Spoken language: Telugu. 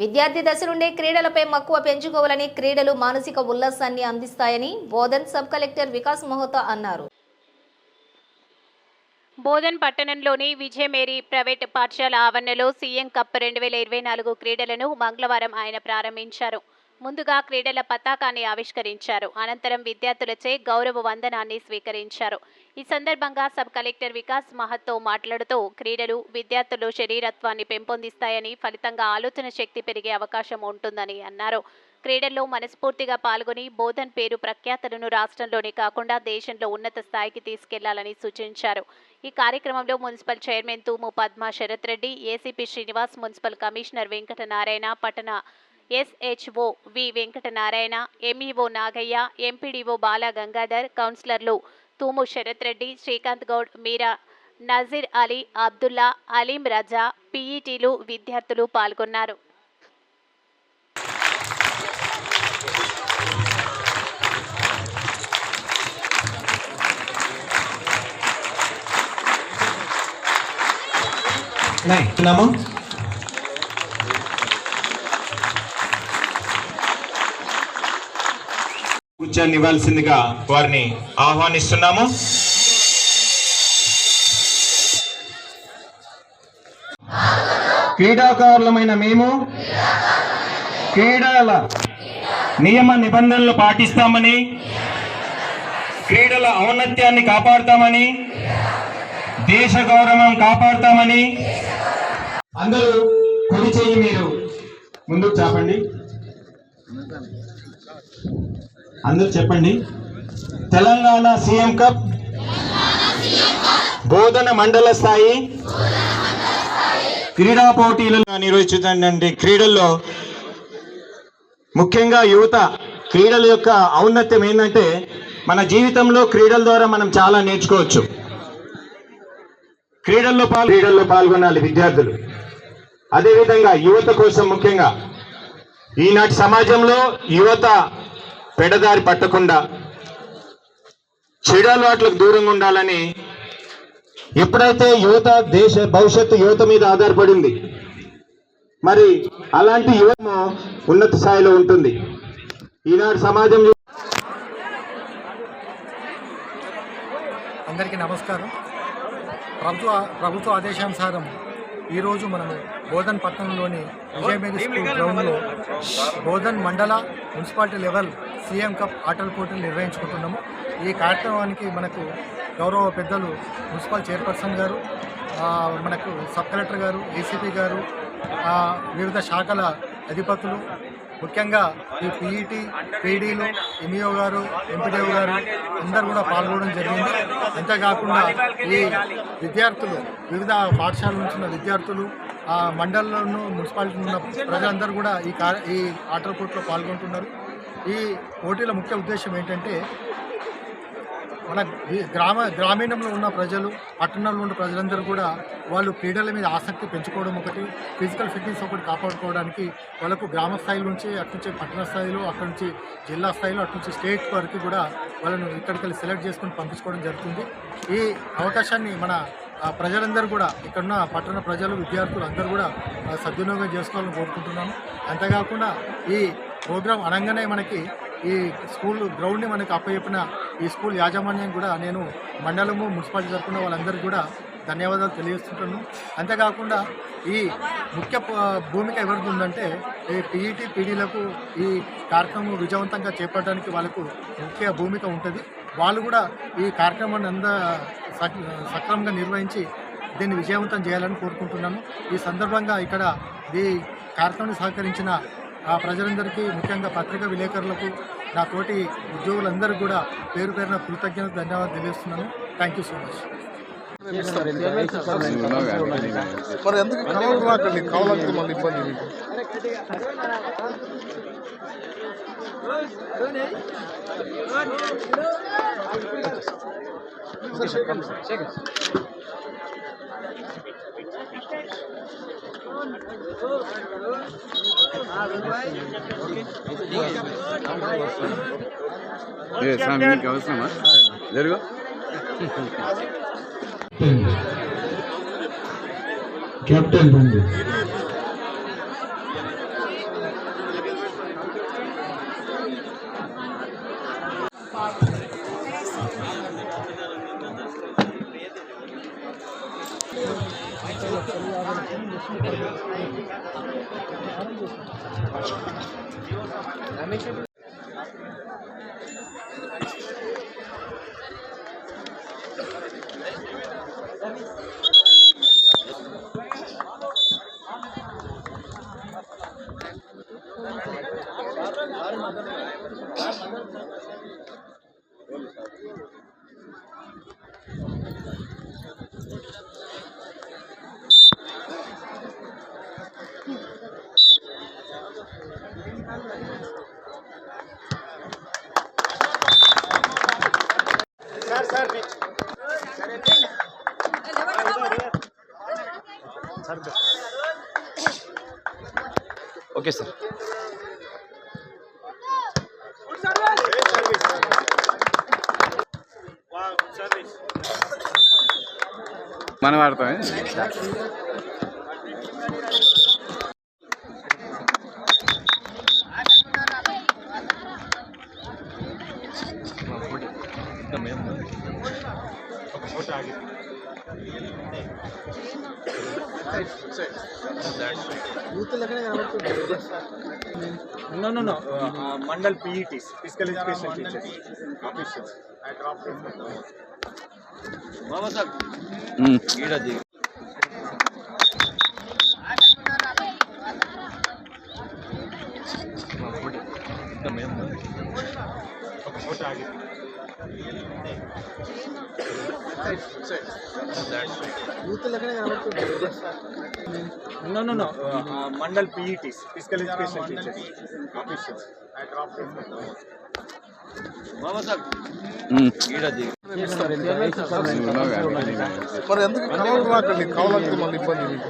విద్యార్థి దశ నుండే క్రీడలపై మక్కువ పెంచుకోవాలని క్రీడలు మానసిక ఉల్లాసాన్ని అందిస్తాయని బోధన్ సబ్ కలెక్టర్ వికాస్ మహోతా అన్నారు. బోధన్ పట్టణంలోని విజయమేరీ ప్రైవేట్ పాఠశాల ఆవరణలో సీఎం కప్ రెండు వేల ఇరవై నాలుగు క్రీడలను మంగళవారం ఆయన ప్రారంభించారు. ముందుగా క్రీడల పతాకాన్ని ఆవిష్కరించారు. అనంతరం విద్యార్థులచే గౌరవ వందనాన్ని స్వీకరించారు. ఈ సందర్భంగా సబ్ కలెక్టర్ వికాస్ మహత్తో మాట్లాడుతూ క్రీడలు విద్యార్థులు శరీరత్వాన్ని పెంపొందిస్తాయని ఫలితంగా ఆలోచన శక్తి పెరిగే అవకాశం ఉంటుందని అన్నారు. క్రీడల్లో మనస్ఫూర్తిగా పాల్గొని బోధన్ పేరు ప్రఖ్యాతలను రాష్ట్రంలోనే కాకుండా దేశంలో ఉన్నత స్థాయికి తీసుకెళ్ళాలని సూచించారు. ఈ కార్యక్రమంలో municipal chairman Thumu Padma Sharath Reddy ACP Srinivas municipal commissioner Venkatanarayana పట్టణ SHO V Venkatanarayana MEO Nagaiah MPDO Bala Gangadhar కౌన్సిలర్లు తూము శరత్ రెడ్డి శ్రీకాంత్ గౌడ్ మీరా నజీర్ అలీ అబ్దుల్లా అలీం రజా పీఈటీలు విద్యార్థులు పాల్గొన్నారు. నామా కూర్చొని ఇవ్వాల్సిందిగా వారిని ఆహ్వానిస్తున్నాము. క్రీడాకారులమైన మేము క్రీడల నియమ నిబంధనలు పాటిస్తామని క్రీడల ఔన్నత్యాన్ని కాపాడుతామని దేశ గౌరవం కాపాడుతామని. అందరూ కుడి చేయి మీరు ముందుకు చాపండి. అందరూ చెప్పండి. తెలంగాణ సీఎం కప్ బోధన మండల స్థాయి క్రీడా పోటీలను నిర్వహించుతుందండి క్రీడల్లో ముఖ్యంగా యువత క్రీడల యొక్క ఔన్నత్యం ఏంటంటే మన జీవితంలో క్రీడల ద్వారా మనం చాలా నేర్చుకోవచ్చు. క్రీడల్లో పాల్ క్రీడల్లో పాల్గొనాలి విద్యార్థులు. అదేవిధంగా యువత కోసం ముఖ్యంగా ఈనాటి సమాజంలో యువత పెడదారి పట్టకుండా చెడు అలవాట్లకు దూరంగా ఉండాలని ఎప్పుడైతే యువత దేశ భవిష్యత్తు యువత మీద ఆధారపడింది మరి అలాంటి యువత ఉన్నత స్థాయిలో ఉంటుంది. ఈనాటి సమాజం అందరికీ నమస్కారం. ప్రభుత్వ ప్రభుత్వ ఆదేశానుసారం ఈరోజు మనము బోధన్ పట్టణంలోని విజయమేరి స్కూల్ గ్రౌండ్లో బోధన్ మండల మున్సిపాలిటీ లెవెల్ సీఎం కప్ ఆటల పోటీలు నిర్వహించుకుంటున్నాము. ఈ కార్యక్రమానికి మనకు గౌరవ పెద్దలు మున్సిపల్ చైర్పర్సన్ గారు మనకు సబ్ కలెక్టర్ గారు ఏసీపీ గారు వివిధ శాఖల అధిపతులు ముఖ్యంగా ఈ పీఈటీ పీడీలు ఎంఈఓ గారు ఎంపీడీఓ గారు అందరూ కూడా పాల్గొనడం జరిగింది. అంతేకాకుండా ఈ విద్యార్థులు వివిధ పాఠశాల నుంచి ఉన్న విద్యార్థులు ఆ మండలంలోనూ మున్సిపాలిటీ ఉన్న ప్రజలందరూ కూడా ఈ ఈ ఆటల పోటీలో పాల్గొంటున్నారు. ఈ పోటీల ముఖ్య ఉద్దేశం ఏంటంటే మన గ్రామ గ్రామీణంలో ఉన్న ప్రజలు పట్టణంలో ఉన్న ప్రజలందరూ కూడా వాళ్ళు క్రీడల మీద ఆసక్తి పెంచుకోవడం ఒకటి ఫిజికల్ ఫిట్నెస్ ఒకటి కాపాడుకోవడానికి వాళ్ళకు గ్రామ స్థాయి నుంచి అటు నుంచి పట్టణ స్థాయిలో అక్కడి నుంచి జిల్లా స్థాయిలో అటు నుంచి స్టేట్ వరకు కూడా వాళ్ళను ఇక్కడికి వెళ్ళి సెలెక్ట్ చేసుకొని పంపించుకోవడం జరుగుతుంది. ఈ అవకాశాన్ని మన ప్రజలందరూ కూడా ఇక్కడున్న పట్టణ ప్రజలు విద్యార్థులు అందరూ కూడా సద్వినియోగం చేసుకోవాలని కోరుకుంటున్నాను. అంతేకాకుండా ఈ ప్రోగ్రాం అనగానే మనకి ఈ స్కూల్ గ్రౌండ్ని మనకి అప్పచెప్పిన ఈ స్కూల్ యాజమాన్యం కూడా నేను మండలము మున్సిపాలిటీ తరఫున వాళ్ళందరికీ కూడా ధన్యవాదాలు తెలియజేస్తుంటాను. అంతేకాకుండా ఈ ముఖ్య భూమిక ఎవరికి ఉందంటే ఈ పీఈటీ పీడీలకు ఈ కార్యక్రమం విజయవంతంగా చేపట్టడానికి వాళ్ళకు ముఖ్య భూమిక ఉంటుంది. వాళ్ళు కూడా ఈ కార్యక్రమాన్ని అంద సక్రమంగా నిర్వహించి దీన్ని విజయవంతం చేయాలని కోరుకుంటున్నాను. ఈ సందర్భంగా ఇక్కడ ఈ కార్యక్రమాన్ని సహకరించిన ఆ ప్రజలందరికీ ముఖ్యంగా పత్రికా విలేకరులకు నా తోటి ఉద్యోగులందరికీ కూడా పేరు పేరున కృతజ్ఞత ధన్యవాదాలు తెలియజేస్తున్నాను. థ్యాంక్ యూ సో మచ్ మరి ఎందుకు కలవరు రాకండి కావాలంటే మళ్ళీ ఇబ్బంది మీకు ఏ స్వామి మీకు అవసరమా జరుగు కెప్టెన్ బండి రమేష్ ఓకే సార్ మనం వాడతామే Thank you. एकदम बहुत आगे no no no mandal PET physical education teacher Baba Saheb एकदम no. Uh, uh, Mandal PETs, physical education teachers, officials. I dropped it. మరి ఎందుకు కలవరు అక్కడ నీకు కావాలంటే మళ్ళీ ఇబ్బంది నీకు